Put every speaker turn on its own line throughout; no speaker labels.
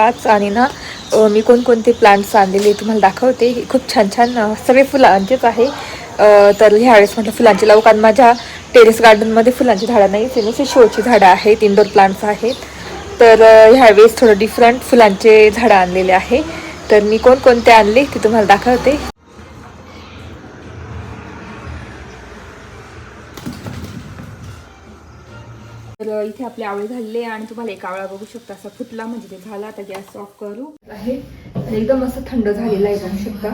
पाच आणि ना मी कोणकोणते प्लांट्स आणलेले तुम्हाला दाखवते. खूप छान छान सगळे फुलांचेच आहे. तर ह्यावेळेस म्हटलं फुलांची लावू कारण माझ्या टेरेस गार्डनमध्ये फुलांची झाडं नाही ते नुसते शोची झाडं आहेत इंडोर प्लांट्स आहेत. तर ह्यावेळेस थोडं डिफरंट फुलांचे झाडं आणलेले आहे. तर मी कोणकोणते आणले ते तुम्हाला दाखवते. तर इथे आपले आवळे झालेले आणि तुम्हाला एक आवळा बघू शकता. असा फुटला म्हणजे ते झाला आता गॅस ऑफ करू. आहे. एकदम असं थंड झालेला आहे बघू शकता.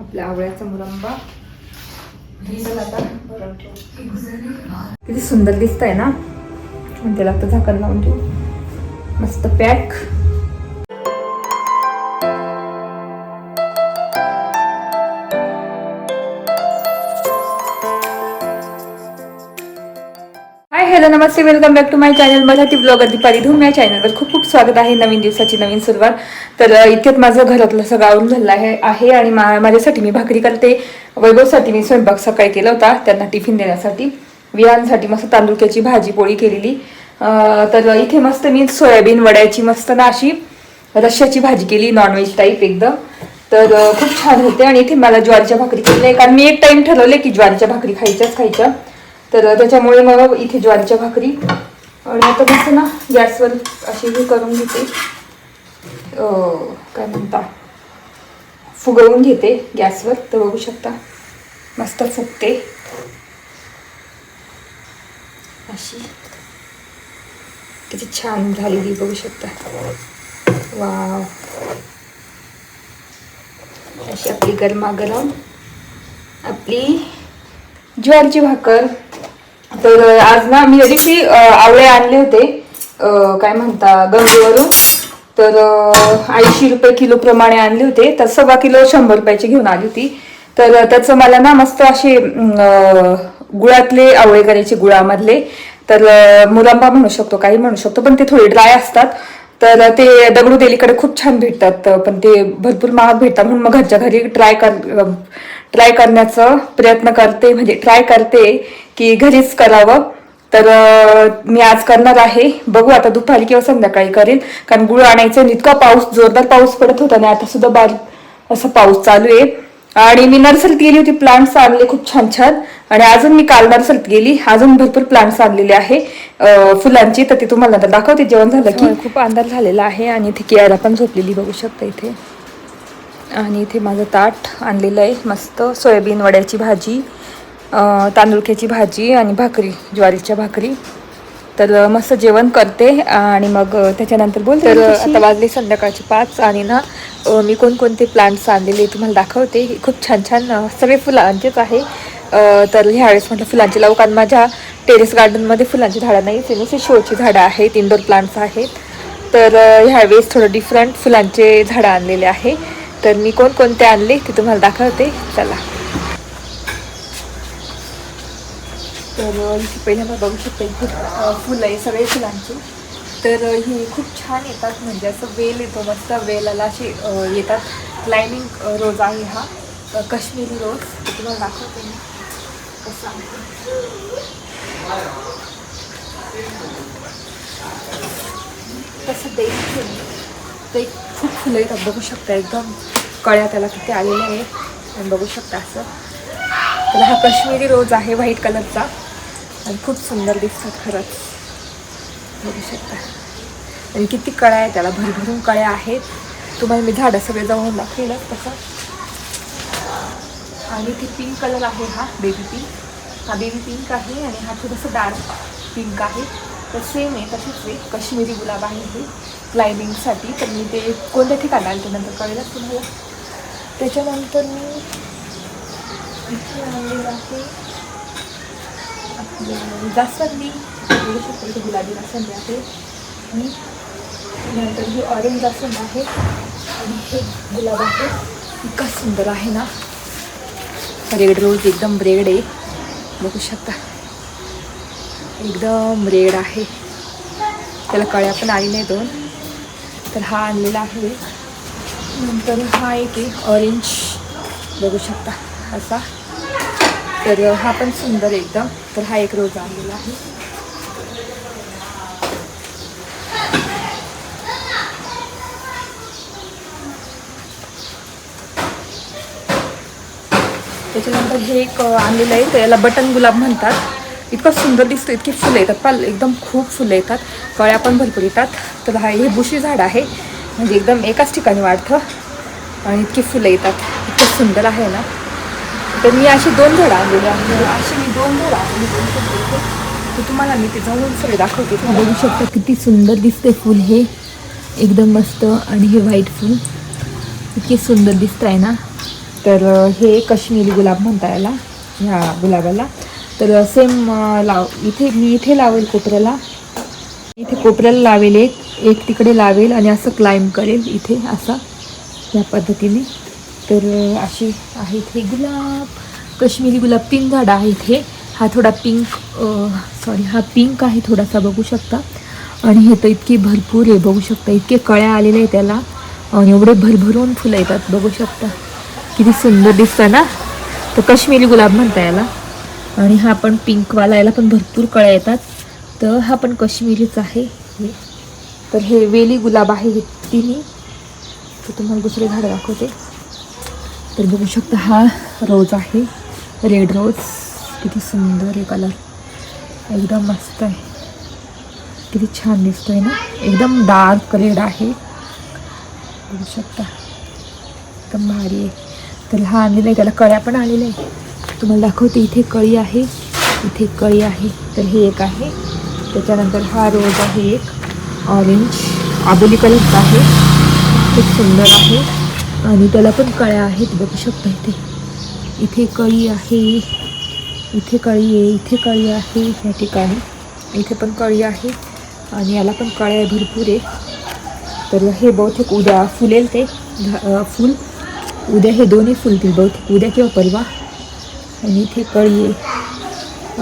आपल्या आवळ्याचा मुरंबा. किती सुंदर दिसत आहे ना त्याला आता झाकण लावून ठेवू. मस्त pack. Hello Namaste. Welcome back to my channel Marathi blogger Deepali Dhoom. या चॅनलवर खूप खूप स्वागत आहे. नवीन दिवसाची नवीन सुरुवात. तर इतक्यात माझं घरातलं सगळं आवरून झालं आहे आहे आणि मा माझ्यासाठी मी भाकरी करते. वैभवसाठी मी स्वयंपाक सकाळी केला होता. त्यांना टिफिन देण्यासाठी. विहांसाठी मस्त तांदुळक्याची भाजी पोळी केलेली. तर इथे मस्त मी सोयाबीन वड्याची मस्त ना अशी रश्श्याची भाजी केली नॉनव्हेज टाईप एकदम. तर खूप छान होते. आणि इथे मला ज्वारीच्या भाकरी केल्या कारण मी एक टाईम ठरवले की ज्वारीच्या भाकरी खायच्याच खायच्या. तर त्याच्यामुळे मग इथे ज्वारीच्या भाकरी आणि आता मस्त ना गॅसवर अशी हे करून घेते. अं, काय म्हणता? फुगवून घेते गॅसवर तर बघू शकता मस्त फुगते. अशी. किती छान झालेली बघू शकता. वाव. अशी आपली गरमागरम आपली ज्वारीची भाकर. तर आज ना मी दिवशी आवळे आणले होते. काय म्हणता गंगेवरून. तर ऐंशी रुपये किलो प्रमाणे आणले होते. तर सव्वा किलो शंभर रुपयाची घेऊन आली होती. तर त्याचं मला ना मस्त असे गुळातले आवळे करायचे गुळामधले. तर मुलांबा मुरंबा म्हणू शकतो काही म्हणू शकतो पण ते थोडे ड्राय असतात. तर ते दगडू देलीकडे खूप छान भेटतात. पण ते भरपूर महाग भेटतात. म्हणून मग घरच्या घरी ट्राय कर ट्राय करण्याचा प्रयत्न करते म्हणजे ट्राय करते की घरीच करावं. तर मी आज करणार आहे. बघू आता दुपारी किंवा संध्याकाळी करेल. कारण गुळ आणायचं इतका पाऊस जोरदार पाऊस पडत होता आणि आता सुद्धा बारीक असा पाऊस चालू आहे. आणि मी नर्सरीत गेली होती प्लांट्स आणले खूप छान छान. आणि अजून मी काल नर्सरीत गेली. अजून भरपूर प्लांट्स आणलेले आहे. फुलांची. तर ते तुम्हाला आता दाखवते. जेवण झालं की? खूप अंधार झालेला आहे आणि इथे कियारा पण झोपलेली बघू शकता इथे. आणि इथे माझं ताट आणलेलं आहे. मस्त सोयाबीन वड्याची भाजी तांदुळक्याची भाजी आणि भाकरी ज्वारीच्या भाकरी. तर मस्त जेवण करते आणि मग त्याच्यानंतर बोलते. तर आता वाजले संध्याकाळचे पाच आणि ना मी कोणकोणते प्लांट्स आणलेले तुम्हाला दाखवते. खूप छान छान सगळे फुलांचेच आहे. तर ह्यावेळेस म्हटलं फुलांची लावू कारण माझ्या टेरेस गार्डनमध्ये फुलांची झाडं नाही. ते नुसते शोची झाडं आहेत इंडोर प्लांट्स आहेत. तर ह्यावेळेस थोडं डिफरंट फुलांचे झाडं आणलेले आहे. तर मी कोणकोणते आणले ते तुम्हाला दाखवते. चला. तर अ, इथे पहिल्यांदा बघू शकते फुलं आहे सगळे फुलांची. तर ही खूप छान येतात म्हणजे असं वेल येतो मस्त वेलाला असे येतात. क्लायमिंग रोज आहे हा. अ, काश्मीरी रोज. ते तुम्हाला दाखवते मी. कसा आहे देईल ते खूप फुलं येतात बघू शकता एकदम कळ्या त्याला किती आलेल्या आहेत. आणि बघू शकता असं. त्याला हा कश्मीरी रोज आहे व्हाईट कलरचा. आणि खूप सुंदर दिसतात खरंच. बघू शकता. आणि किती कळ्या आहे त्याला. भरभरून कळ्या आहेत. तुम्हाला मी झाडं सगळे जाऊन दाखवलं तसं. आणि ती पिंक कलर आहे हा बेबी पिंक हा बेबी पिंक आहे आणि हा थोडंसं डार्क पिंक आहे. तर सेम आहे तशीच आहे. कश्मीरी गुलाब आहे हे. क्लाइम्बिंगसाठी तर मी ते कोणत्या ठिकाणी आलं त्यानंतर कळेलच तुम्हाला. त्याच्यानंतर मी इथे आणलेलं आहे आपलं जास्वंदी. बघू शकतो इथे गुलाबी जास्वंदी आहे. आणि नंतर ही ऑरेंज जास्वंद आहे. आणि हे गुलाब आहे. इतका सुंदर आहे ना. रेड रोज एकदम रेड आहे. बघू शकता. एकदम रेड आहे. त्याला कळ्या पण आली नाही दोन. तर हा आणलेला आहे. नंतर हा एक आहे ऑरेंज बघू शकता असा. तर हा पण सुंदर एकदम. तर हा एक रोज आणलेला आहे. त्याच्यानंतर हे एक आणलेलं आहे. तर याला बटन गुलाब म्हणतात. इतकं सुंदर दिसतं इतकी फुलं येतात पाल एकदम खूप फुलं येतात. कळ्या पण भरपूर येतात. तर हा हे बुशी झाड आहे. म्हणजे एकदम एकाच ठिकाणी वाढतं. आणि इतकी फुलं येतात. इतकं सुंदर आहे ना. तर मी अशी दोन झाडं आणलेली आहे अशी मी दोन झाडं आणली दोन तर तुम्हाला मी ते जाऊन सगळे दाखवते. तुम्ही बघू शकता किती सुंदर दिसते फुल हे. एकदम मस्त आणि हे व्हाईट फुल. इतके सुंदर दिसत आहे ना. तर हे काश्मीरी गुलाब म्हणता याला. ह्या गुलाबाला. तर सेम लाव इथे मी इथे लावेल कोपऱ्याला. इथे कोपऱ्याला लावेल एक एक तिकडे लावेल आणि असं क्लाइंब करेल इथे असा या पद्धतीने. तर अशी आहे इथे गुलाब कश्मीरी गुलाब पिंक झाड आहे इथे. हा थोडा पिंक सॉरी हा पिंक आहे थोडासा बघू शकता. आणि हे तर इतकी भरपूर आहे बघू शकता. इतके कळ्या आलेले आहे त्याला. आणि एवढे भरभरून फुलं येतात बघू शकता. किती सुंदर दिसतं ना? तर कश्मीरी गुलाब म्हणता याला. आणि हा पण पिंकवाला याला पण भरपूर कळ्या येतात. तर हा पण कश्मीरीच आहे हे. तर हे वेली गुलाब आहे हे तिन्ही. तर तुम्हाला दुसरे झाडं दाखवते. तर बघू शकता हा रोज आहे. रेड रोज किती सुंदर आहे कलर एकदम मस्त आहे. किती छान दिसतोय ना. एकदम डार्क रेड आहे. बघू शकता. एकदम भारी आहे. तर हा आणलेला आहे त्याला कळ्या पण आलेल्या आहे तुम्हाला दाखवते इथे कळी आहे. इथे कळी आहे. तर हे एक आहे. त्याच्यानंतर हा रोज आहे एक. ऑरेंज. आबोली कलरचा आहे. खूप सुंदर आहे. आणि त्याला पण कळ्या आहेत. बघू शकता इथे. इथे कळी आहे. इथे कळी आहे. इथे कळी आहे. या ठिकाणी. इथे पण कळी आहे. आणि याला पण कळ्या आहे. भरपूर आहे. तर हे बहुतेक उद्या फुलेल ते. फुल. उद्या हे दोन्ही फुलतील. बहुतेक उद्या किंवा परवा. आणि इथे कळी आहे.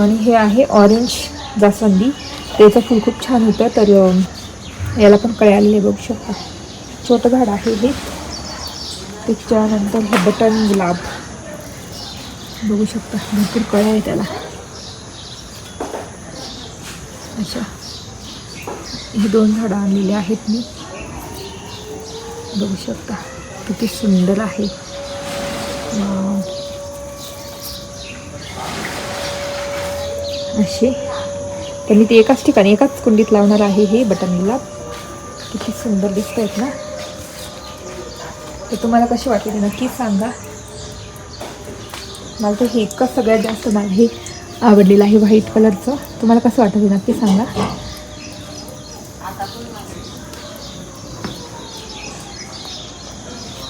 आणि हे आहे ऑरेंज जास्वंदी. त्याचं फूल खूप छान होतं तर याला पण कळी आलेले बघू शकता. छोटं झाड आहे हे. त्याच्यानंतर हे बटन गुलाब. बघू शकता भरपूर कळ्या आहे त्याला. अच्छा. हे दोन झाडं आणलेली आहेत मी. बघू शकता किती सुंदर आहे वाव. असे तर मी ते एकाच ठिकाणी एकाच कुंडीत लावणार आहे हे बटन गुलाब किती सुंदर दिसत आहेत ना. तर तुम्हाला कशी वाटली ते नक्की सांगा. मला तर हे इतकं सगळ्यात जास्त मला हे आवडलेलं आहे व्हाईट कलरचं. तुम्हाला कसं वाटतं ते नक्की सांगा.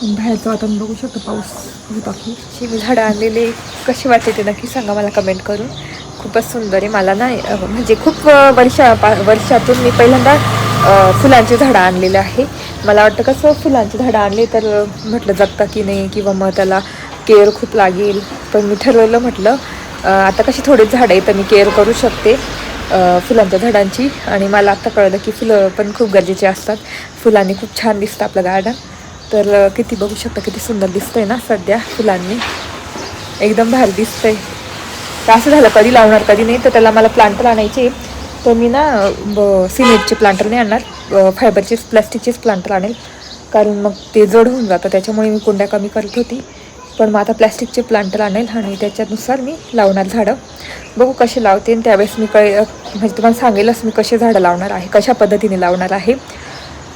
बाहेरचं वातावरण बघू शकतो पाऊस होत आहे मी झाडं आणलेले कसे वाटते ते नक्की सांगा मला कमेंट करून. खूपच सुंदर आहे. मला ना म्हणजे खूप वर्षा पा वर्षातून मी पहिल्यांदा फुलांची झाडं आणलेले आहे. मला वाटतं कसं फुलांची झाडं आणली तर म्हटलं जगता की नाही किंवा मग त्याला केअर खूप लागेल. पण मी ठरवलं म्हटलं आता कशी थोडी झाडं आहे तर मी केअर करू शकते फुलांच्या झाडांची. आणि मला आत्ता कळलं की फुलं पण खूप गरजेचे असतात. फुलांनी खूप छान दिसतं आपलं गार्डन तर किती बघू शकता किती सुंदर दिसतंय ना सध्या फुलांनी. एकदम भारी दिसतंय. तर असं झालं. कधी लावणार कधी नाही तर त्याला मला प्लांटर आणायचे तर मी ना ब- सिमेंटचे प्लांटर नाही आणणार फायबरचेच प्लास्टिकचेच प्लांटर आणेल. कारण मग ते जड होऊन जातं त्याच्यामुळे मी कुंड्या कमी करत होती. पण मग आता प्लॅस्टिकचे प्लांटर आणेल आणि त्याच्यानुसार मी लावणार झाडं. बघू कसे लावते आणि त्यावेळेस मी कळे म्हणजे तुम्हाला सांगेलच मी कसे झाडं लावणार आहे कशा पद्धतीने लावणार आहे.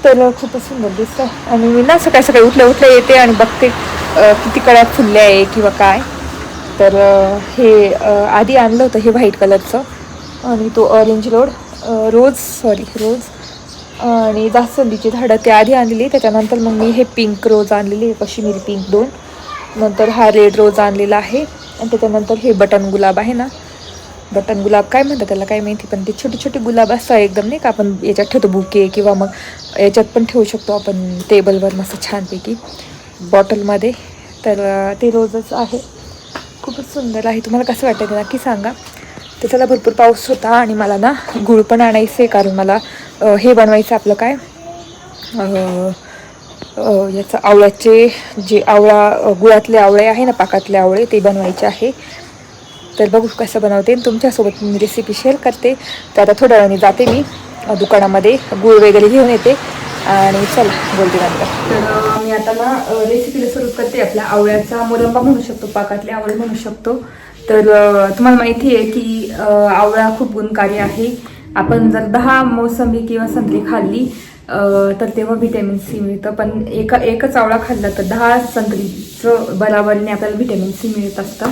तर खूपच सुंदर दिसतं. आणि मी ना सकाळी सकाळी उठल्या उठल्या येते आणि बघते किती कळ्या फुलल्या आहे किंवा काय. तर हे आधी आणलं होतं हे व्हाईट कलरचं. आणि तो orange road rose sorry rose आणि जास्वंदीची झाडं ते आधी आणलेली. त्याच्यानंतर मग मी हे पिंक रोज आणलेली कश्मीरी काश्मीरी पिंक दोन. नंतर हा रेड रोज आणलेला आहे. आणि त्याच्यानंतर हे बटन गुलाब आहे ना. बटन गुलाब काय म्हणतात त्याला काय माहिती पण ते छोटे छोटे गुलाब असतात एकदम नाही का आपण याच्यात ठेवतो बुके किंवा मग याच्यात पण ठेवू शकतो आपण टेबलवर मस्त छानपैकी. बॉटलमध्ये तर ते रोजच आहे. खूपच सुंदर आहे. तुम्हाला कसं वाटतं ते नक्की सांगा. त्याच्याला भरपूर पाऊस होता आणि मला ना गुळ पण आणायचं आहे कारण मला हे बनवायचं आपलं काय याचं आवळ्याचे जे आवळा गुळातले आवळे आहे ना पाकातले आवळे ते बनवायचे आहे. तर बघू कसं बनवते आणि तुमच्यासोबत मी रेसिपी शेअर करते. तर आता थोड्या वेळाने जाते मी. दुकानामध्ये गूळ वगैरे घेऊन येते. आणि चला बोलते नंतर. तर मी आता ना रेसिपीला सुरू करते आपल्या आवळ्याचा मुरंबा म्हणू शकतो पाकातले आवळे म्हणू शकतो. तर तुम्हाला माहिती आहे की आवळा खूप गुणकारी आहे. आपण जर दहा मोसंबी किंवा संत्री खाल्ली तर तेव्हा व्हिटॅमिन सी मिळतं. पण एका एकच आवळा खाल्ला तर दहा संत्रीचं बराबरीने आपल्याला व्हिटॅमिन सी मिळत असतं.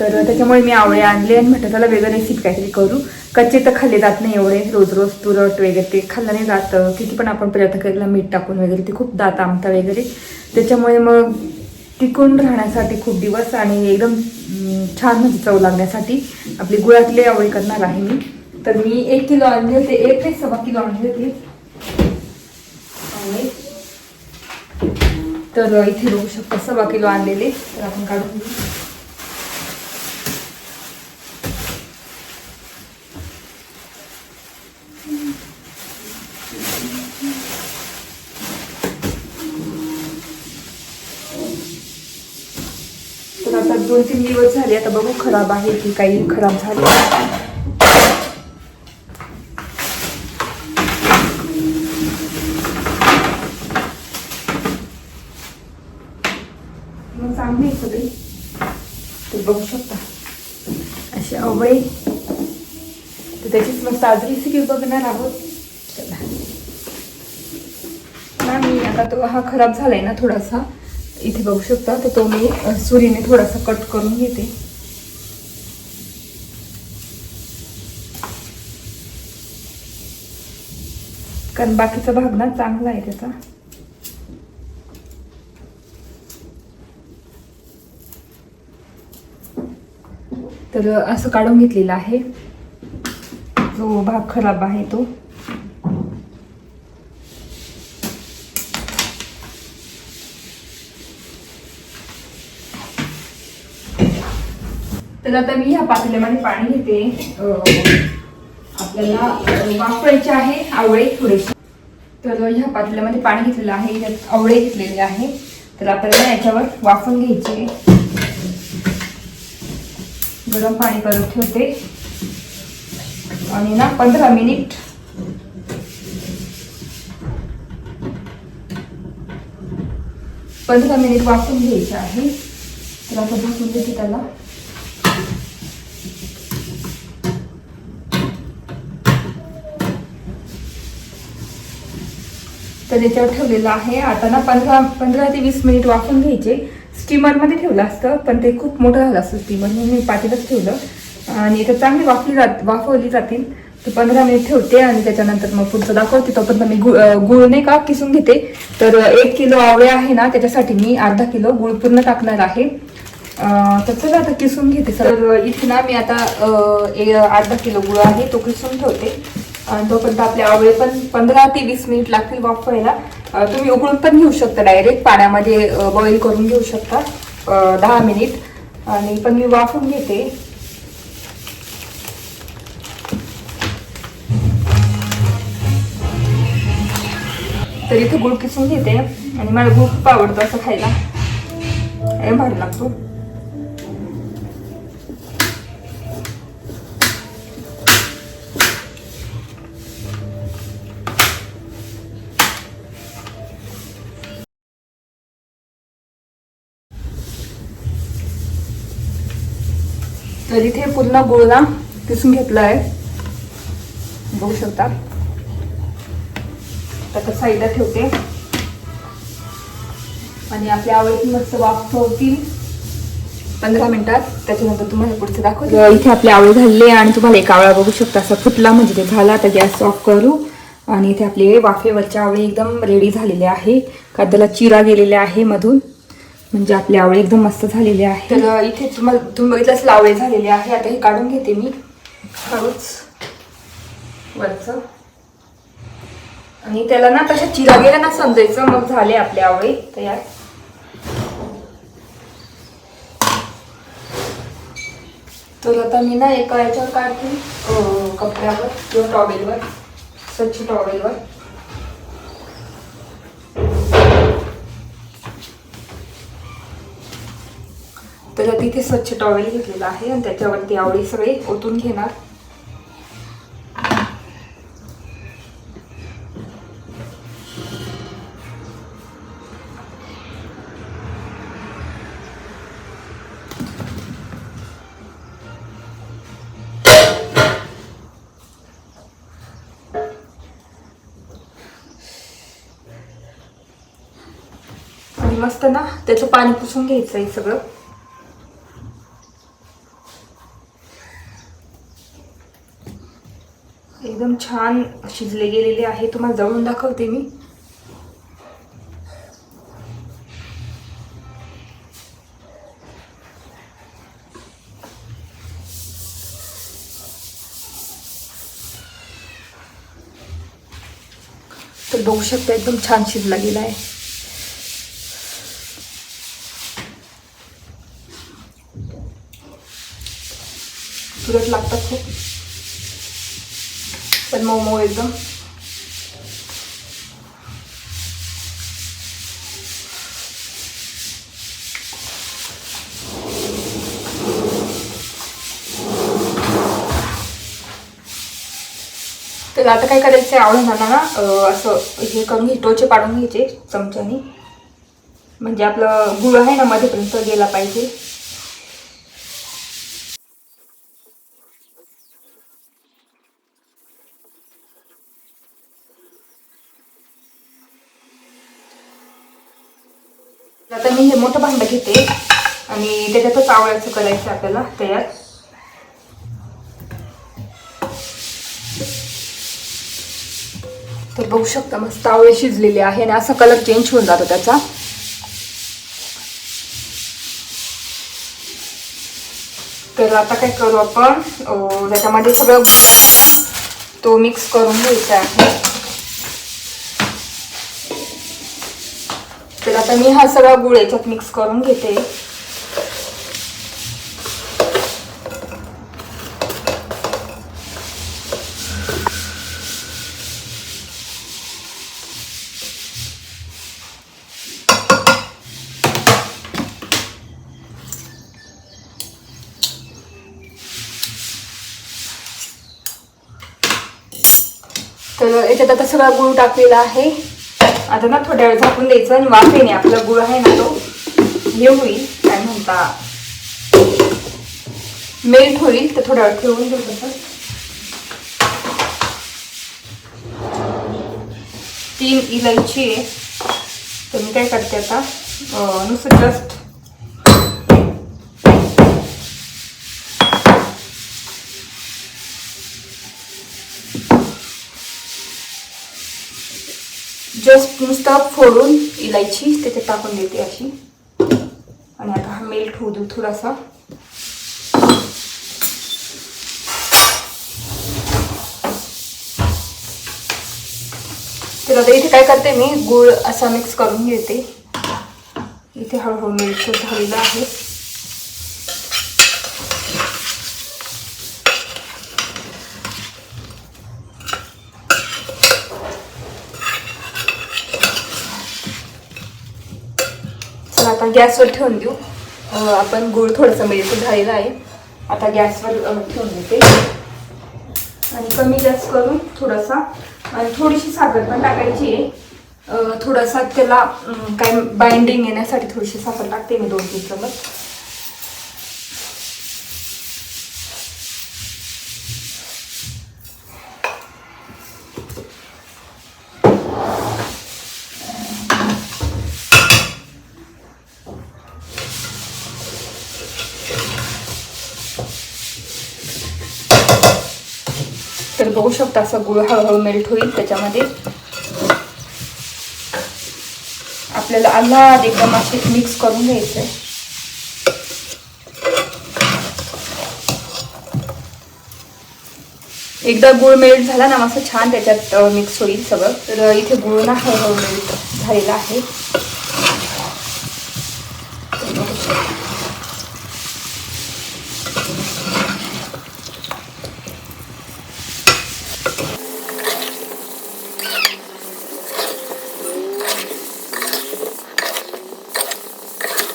तर त्याच्यामुळे मी आवळे आणले आणि म्हटलं त्याला वेगळं रेसिपी काहीतरी करू. कच्चे तर खाल्ले जात नाही एवढे. रोज रोज तुरट वगैरे ते खाल्लं नाही जातं. किती पण आपण प्रयत्न केला मीठ टाकून वगैरे ते खूप दात आमता वगैरे. त्याच्यामुळे मग टिकून राहण्यासाठी खूप दिवस आणि एकदम छान म्हणजे चव लागण्यासाठी आपली गुळातले आवळे करणार आहे मी. तर मी एक किलो आणले होते एक ते सव्वा किलो आणले होते तर इथे बघू शकतो सव्वा किलो आणलेले. तर आपण काढून घेऊ तर आता दोन तीन दिवस झाले आता बघू खराब आहे की काही खराब झाले. मग चांगली सगळी. ते बघू शकता. अशी आवळे तर त्याचीच मस्त आज रेसिपी बघणार आहोत. चला. ना मी आता तो हा खराब झालाय ना थोडासा. इथे बघू शकता तर तो मी सुरीने थोडासा कट करून घेते. कारण बाकीचा भाग ना चांगला आहे त्याचा. तर असं काढून घेतलेलं आहे. जो भाग खराब आहे तो. तर आता मी ह्या पातेल्यामध्ये पाणी घेते. आपल्याला वापरायचे वाफवायचे आहे आवळे थोडेसे. तर ह्या पातेल्यामध्ये पाणी घेतलेलं आहे यात आवळे घेतलेले आहे. तर आपल्याला याच्यावर वाफून घ्यायचे. गरम पाणी परत ठेवते. आणि ना पंधरा मिनिट. पंधरा मिनिट वाफून घ्यायचे आहे. तर आता भाकून देते त्याला. तर याच्यावर ठेवलेलं आहे. आता ना पंधरा पंधरा ते वीस मिनिट वाफून घ्यायचे. स्टीमरमध्ये ठेवलं असतं पण ते खूप मोठं झालं असतं स्टीमर म्हणून मी पातेलंच ठेवलं. आणि इथं चांगली वाफली जात वाफवली जातील. तर पंधरा मिनिट ठेवते आणि त्याच्यानंतर मग पुढचं दाखवते. तोपर्यंत मी गुळ गुळ नाही का किसून घेते. तर एक किलो आवळे आहे ना त्याच्यासाठी मी अर्धा किलो गुळ पूर्ण टाकणार आहे. तर चला आता किसून घेते. सर इथे ना मी आता ए- अर्धा किलो गुळ आहे तो किसून ठेवते. आणि तोपर्यंत आपले आवळे पण पंधरा ते वीस मिनिट लागतील वाफ व्हायला तुम्ही उकळून पण घेऊ शकता डायरेक्ट पाण्यामध्ये बॉईल करून घेऊ शकता दहा मिनिट. आणि पण मी वाफून घेते. तर इथे गुळ किसून घेते. आणि मला गुळ खूप आवडतो असं खायला. हे भारी लागतो तर इथे पूर्ण गुळ किसून घेतला आहे बघू शकता. आता साईडला ठेवते. आणि आपल्या आवडीची मस्त वाफ होतील पंधरा मिनिटात. त्याच्यानंतर तुम्हाला पुढचं दाखवतो. इथे आपले आवळे झाले आणि तुम्हाला एक आवळा बघू शकता. असा फुटला म्हणजे ते झाला तर गॅस ऑफ करू. आणि इथे आपले वाफेवरच्या आवळे एकदम रेडी झालेले आहे. काद्याला चिरा गेलेले आहे मधून. म्हणजे आपली आवळे एकदम मस्त झालेली आहे. तर इथे तुम्हाला तुम्ही बघितलं असेल झालेले आहे. आता हे काढून घेते मी. हळूच वरचं. आणि त्याला ना तशा चिरा गेल्या ना समजायचं. मग झाले आपले आवळे तयार. तर आता मी ना एका याच्यावर काढते. कपड्यावर किंवा टॉवेलवर स्वच्छ टॉवेलवर तर तिथे स्वच्छ टॉवेल घेतलेला आहे आणि त्याच्यावरती आवडी सगळे ओतून घेणार. मस्त ना त्याचं पाणी पुसून घ्यायचं आहे सगळं. एकदम छान शिजले गेलेले आहे. तुम्हाला जवळून दाखवते मी. तर बघू शकता एकदम छान शिजला गेला आहे. तुरट लागतात खूप. पण मऊ मऊ एकदम तर आता काय करायचं आहे आवडणार ना असं हे करून घे टोचे पाडून घ्यायचे चमच्याने. म्हणजे आपलं गुळ आहे ना मध्येपर्यंत गेला पाहिजे आता मी हे मोठं भांडं घेते. आणि त्याच्यातच आवळ्याचं करायचं आपल्याला तयार. तर बघू शकता मस्त आवळे शिजलेले आहे आणि असा कलर चेंज होऊन जातो त्याचा. तर आता काय करू आपण? त्याच्यामध्ये सगळं गुळ आहे ना, तो मिक्स करून घ्यायचा आहे. तर आता मी हा सगळा गुळ याच्यात मिक्स करून घेते. तर याच्यात आता सगळा गुळ टाकलेला आहे. आता ना थोड्या वेळ झाकून द्यायचं आणि वाफेने आपला गुळ आहे ना तो. हे होईल. काय म्हणता? मेल्ट होईल तर थोड्या वेळ ठेवून देऊ तसं. तीन इलायची आहे. तर मी काय करते आता? नुसतं जस्ट जस्ट नुसतं फोडून इलायची तिथे टाकून देते अशी. आणि आता हा मेल्ट होऊ देऊ थोडासा. तर आता इथे काय करते मी? गुळ असा मिक्स करून घेते. इथे हळूहळू मेल्ट झालेला आहे. आता गॅसवर ठेवून देऊ. आपण गुळ थोडंसं म्हणजे मेल्ट झालेलं आहे. आता गॅसवर ठेवून देते. आणि कमी गॅस करून थोडासा आणि थोडीशी साखर पण टाकायची आहे. थोडासा त्याला काय बाइंडिंग येण्यासाठी थोडीशी साखर टाकते मी दोन तीन चमच. तर असं गुळ हळूहळू मेल्ट होईल त्याच्यामध्ये. आपल्याला आल्हाद एकदम असे मिक्स करून घ्यायचं. आहे एकदा गुळ मेल्ट झाला ना मस्त छान त्याच्यात मिक्स होईल सगळं. तर इथे गुळ ना हळूहळू मेल्ट झालेला आहे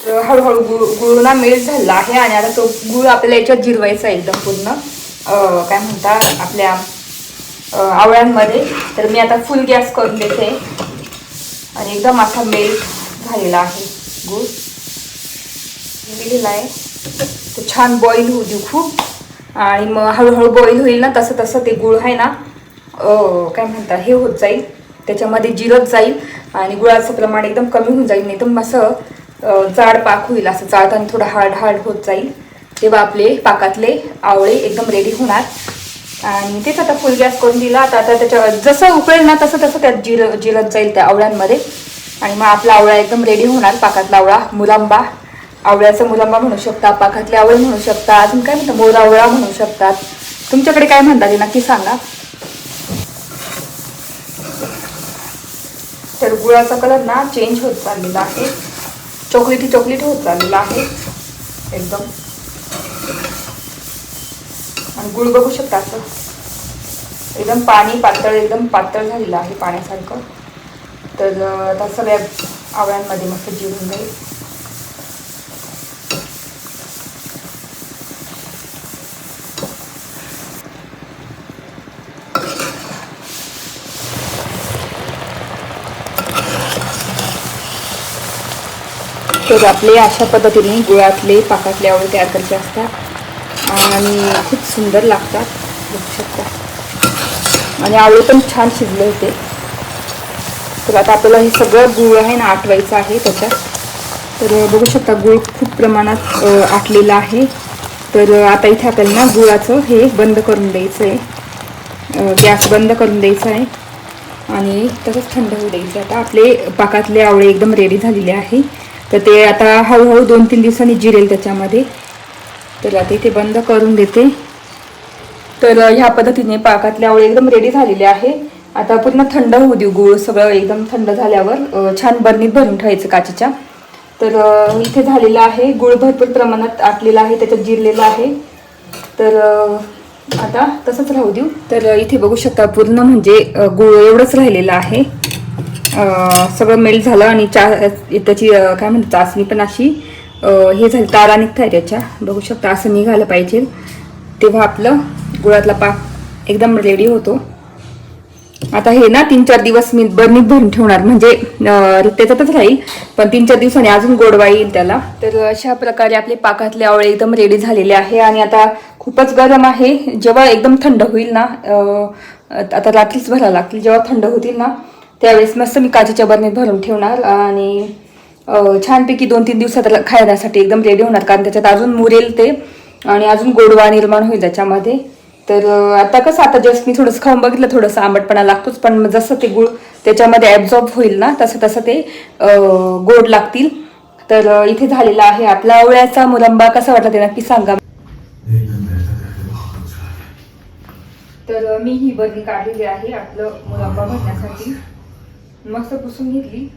तर हळूहळू गुळ गुळ ना मेल्ट झाला आहे आणि आता तो गुळ आपल्याला याच्यात जिरवायचा एकदम पूर्ण. काय म्हणता आपल्या आवळ्यांमध्ये. तर मी आता फुल गॅस करून देते. आणि एकदम असा मेल्ट झालेला आहे गुळ. दिलेला आहे तो छान बॉईल होऊ देऊ खूप. आणि मग हळूहळू बॉईल होईल ना तसं तसं ते गुळ आहे ना काय म्हणता हे होत जाईल. त्याच्यामध्ये जिरत जाईल. आणि गुळाचं प्रमाण एकदम कमी होऊन जाईल. एकदम असं जाड पाक होईल असं चाळताना थोडं हार्ड हार्ड होत जाईल. तेव्हा आपले पाकातले आवळे एकदम रेडी होणार. आणि तेच आता फुल गॅस करून दिला. आता आता त्याच्या जसं उकळेल ना तसं तसं त्यात जिर जिरत जाईल त्या आवळ्यांमध्ये. आणि मग आपला आवळा एकदम रेडी होणार. पाकातला आवळा मुलांबा. आवळ्याचा मुलांबा म्हणू शकता पाकातले आवळे म्हणू शकता अजून काय म्हणतात? मोर आवळा म्हणू शकतात. तुमच्याकडे काय म्हणतात? नक्की सांगा. तर गुळाचा कलर ना चेंज होत चाललेला आहे. चॉकलेटी चॉकलेट होत चाललेला आहे. एकदम. आणि गुळ बघू शकता असं. एकदम पाणी पातळ एकदम पातळ झालेलं आहे पाण्यासारखं. तर आता सगळ्या आवळ्यांमध्ये मस्त जीवन जाईल. तर आपले अशा पद्धतीने गुळातले पाकातले आवळे तयार करायचे असतात. आणि खूप सुंदर लागतात. बघू शकता. आणि आवळे पण छान शिजले होते. तर आता आपल्याला हे सगळं गुळ आहे ना आटवायचं आहे त्याच्यात. तर बघू शकता गुळ खूप प्रमाणात आटलेलं आटलेला आहे. तर आता इथे आपल्याला ना गुळाचं हे बंद करून द्यायचं आहे. गॅस बंद करून द्यायचं आहे. आणि तसंच थंड होऊ द्यायचं आता आपले पाकातले आवळे एकदम रेडी झालेले आहे. तर ते आता हळूहळू दोन तीन दिवसांनी जिरेल त्याच्यामध्ये. तर आता इथे बंद करून देते. तर ह्या पद्धतीने पाकातले आवळे एकदम रेडी झालेले आहे. आता पूर्ण थंड होऊ देऊ गुळ सगळं एकदम थंड झाल्यावर छान बरणीत भरून ठेवायचं काचेच्या. तर इथे झालेलं आहे गुळ भरपूर प्रमाणात आटलेला आहे त्याच्यात जिरलेलं आहे. तर आता तसंच राहू देऊ. तर इथे बघू शकता पूर्ण म्हणजे गुळ एवढंच राहिलेलं आहे. सगळं मेल्ट झालं आणि चा त्याची काय म्हणतात चाचणी पण अशी हे झाली तारा निघताय त्याच्या. बघू शकता असं निघालं पाहिजे. तेव्हा आपलं गुळातला पाक एकदम रेडी होतो. आता हे ना तीन चार दिवस मी बर्नीत भरून ठेवणार. म्हणजे अं, त्याच्यातच राहील पण तीन चार दिवसांनी अजून गोडवा येईल त्याला. तर अशा प्रकारे आपले पाकातले आवळे एकदम रेडी झालेले आहे. आणि आता खूपच गरम आहे. जेव्हा एकदम थंड होईल ना आता रात्रीच भरायला लागतील. जेव्हा थंड होतील ना त्यावेळेस मस्त मी काचेच्या बरणीत भरून ठेवणार आणि छानपैकी दोन तीन दिवसात त्याला खाण्यासाठी एकदम रेडी होणार. कारण त्याच्यात अजून मुरेल ते आणि अजून गोडवा निर्माण होईल त्याच्यामध्ये. तर आता कसं आता जस्ट मी थोडंसं खाऊन बघितलं थोडंसं आंबटपणा लागतोच पण जसं ते गुळ त्याच्यामध्ये ॲब्झॉर्ब होईल ना तसं तसं ते गोड लागतील. तर इथे झालेला आहे आपला आवळ्याचा मुरंबा. कसा वाटला ते नक्की सांगा. तर मी ही बदली काढलेली आहे आपलं मुरंबा भरण्यासाठी. मस्त पुसून घेतली.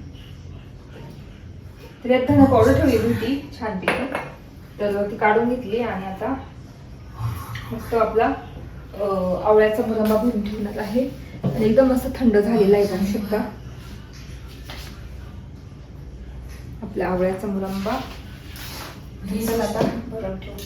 तरी आता ना पावडर ठेवलेली होती छान छानपैकी तर ती काढून घेतली आणि आता मस्त आपला आवळ्याचा मुरंबा भरून ठेवणार आहे. आणि एकदम मस्त थंड झालेला आहे बघू शकता. आपल्या आवळ्याचा मुरंबा आता भरून ठेवू.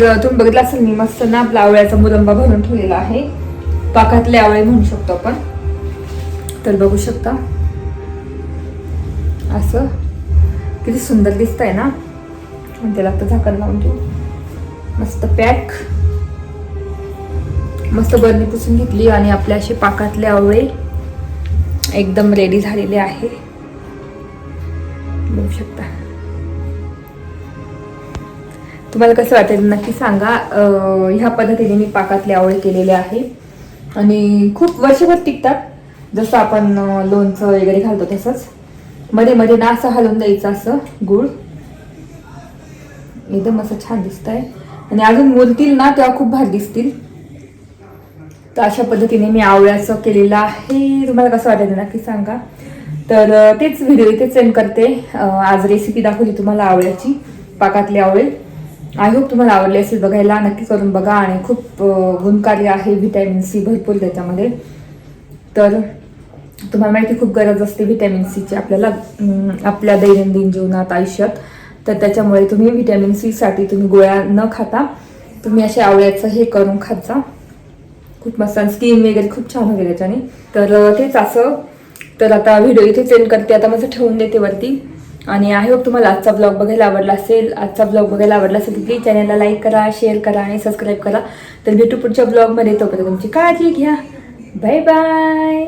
तर तुम्ही बघितलं असेल मी मस्त ना आपला आवळ्याचा मुरंबा भरून ठेवलेला आहे. पाकातले आवळे म्हणू शकतो आपण. तर बघू शकता. असं. किती सुंदर दिसत आहे ना. त्याला आता झाकण लावून ठेवू. मस्त पॅक. मस्त बरणी पुसून घेतली आणि आपल्या असे पाकातले आवळे एकदम रेडी झालेले आहे. बघू शकता. तुम्हाला कसं वाटेल नक्की सांगा. ह्या पद्धतीने मी पाकातले आवळे केलेले आहे. आणि खूप वर्षभर टिकतात. जसं आपण लोणचं वगैरे घालतो तसंच. मध्ये मध्ये ना असं हलवून द्यायचं असं गुळ. एकदम असं छान दिसत आहे आणि अजून मुलतील ना तेव्हा खूप भारी दिसतील. तर अशा पद्धतीने मी आवळ्याचं केलेलं आहे. तुम्हाला कसं वाटायचं नक्की सांगा. तर तेच व्हिडिओ इथे सेंड करते. आज रेसिपी दाखवली तुम्हाला आवळ्याची. पाकातले आवळे. आय होप तुम्हाला आवडले असेल बघायला. नक्की करून बघा आणि खूप गुणकारी आहे व्हिटॅमिन सी भरपूर त्याच्यामध्ये. तर तुम्हाला माहिती खूप गरज असते व्हिटॅमिन सीची आपल्याला आपल्या दैनंदिन जीवनात आयुष्यात. तर त्याच्यामुळे तुम्ही व्हिटॅमिन सीसाठी तुम्ही गोळ्या न खाता तुम्ही असे आवळ्याचं हे करून खात जा खूप मस्त. स्किन वगैरे खूप छान होते त्याच्याने. तर तेच असं. तर आता व्हिडिओ इथे सेंड करते. आता माझं ठेवून देते वरती. आणि आय होप तुम्हाला आजचा ब्लॉग बघायला आवडला असेल आजचा ब्लॉग बघायला आवडला असेल तर प्लीज चॅनलला लाईक करा शेअर करा आणि सबस्क्राईब करा. तर भेटू पुढच्या ब्लॉगमध्ये तोपर्यंत तुमची काळजी घ्या. Bye bye